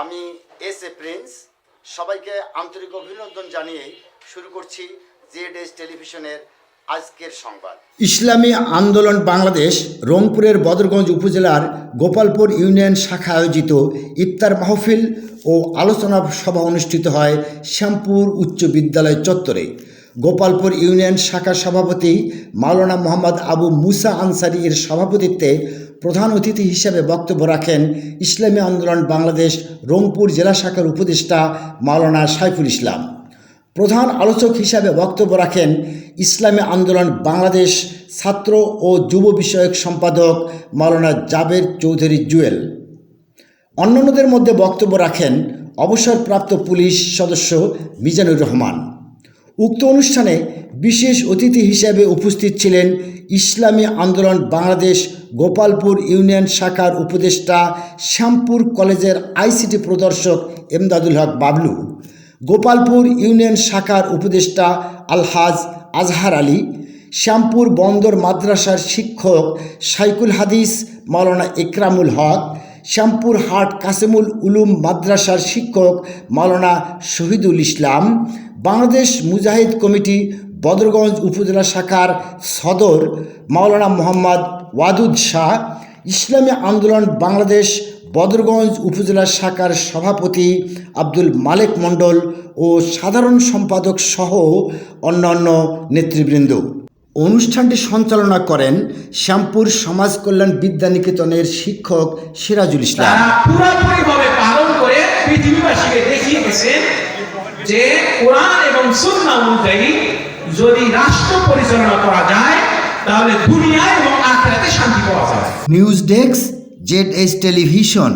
আমি S A Prince. সবাইকে আন্তরিক অভিনন্দন জানিয়ে শুরু করছি জেড এস টেলিভিশনের আজকের সংবাদ। ইসলামী আন্দোলন বাংলাদেশ, রংপুরের বদরগঞ্জ উপজেলার গোপালপুর ইউনিয়ন শাখা আয়োজিত ইফতার মাহফিল ও আলোচনা সভা অনুষ্ঠিত হয় শ্যামপুর উচ্চ বিদ্যালয় চত্বরে। গোপালপুর ইউনিয়ন শাখা সভাপতি মাওলানা মোহাম্মদ আবু মুসা আনসারি এর সভাপতিত্বে প্রধান অতিথি হিসেবে বক্তব্য রাখেন ইসলামী আন্দোলন বাংলাদেশ রংপুর জেলা শাখার উপদেষ্টা মাওলানা সাইফুল ইসলাম। প্রধান আলোচক হিসাবে বক্তব্য রাখেন ইসলামী আন্দোলন বাংলাদেশ ছাত্র ও যুব বিষয়ক সম্পাদক মাওলানা জাবের চৌধুরী জুয়েল। অন্যান্যদের মধ্যে বক্তব্য রাখেন অবসরপ্রাপ্ত পুলিশ সদস্য মিজানুর রহমান। উক্ত অনুষ্ঠানে বিশেষ অতিথি হিসেবে উপস্থিত ছিলেন ইসলামী আন্দোলন বাংলাদেশ গোপালপুর ইউনিয়ন শাখার উপদেষ্টা শ্যামপুর কলেজের আইসিটি প্রদর্শক এমদাদুল হক বাবলু, গোপালপুর ইউনিয়ন শাখার উপদেষ্টা আলহাজ আজহার আলী, শ্যামপুর বন্দর মাদ্রাসার শিক্ষক সাইকুল হাদিস মাওলানা ইকরামুল হক, শ্যামপুর হাট কাসেমুল উলুম মাদ্রাসার শিক্ষক মাওলানা শহীদুল ইসলাম বাংলাদেশ মুজাহিদ কমিটি বদরগঞ্জ উপজেলা শাখার সদর মাওলানা মোহাম্মদ ওয়াদুদ শাহ, ইসলামী আন্দোলন বাংলাদেশ বদরগঞ্জ উপজেলা শাখার সভাপতি আব্দুল মালেক মণ্ডল ও সাধারণ সম্পাদক সহ অন্যান্য নেতৃবৃন্দ। অনুষ্ঠানটি সঞ্চালনা করেন শ্যামপুর সমাজ কল্যাণ বিদ্যানিকেতনের শিক্ষক সিরাজুল ইসলাম। পালন করে পৃথিবীবাসীকে যে কোরআন এবং সুন্না অনুযায়ী যদি রাষ্ট্র পরিচালনা করা যায়, তাহলে দুনিয়া এবং আখেরাতে শান্তি পাওয়া যায়। News desk Z S television.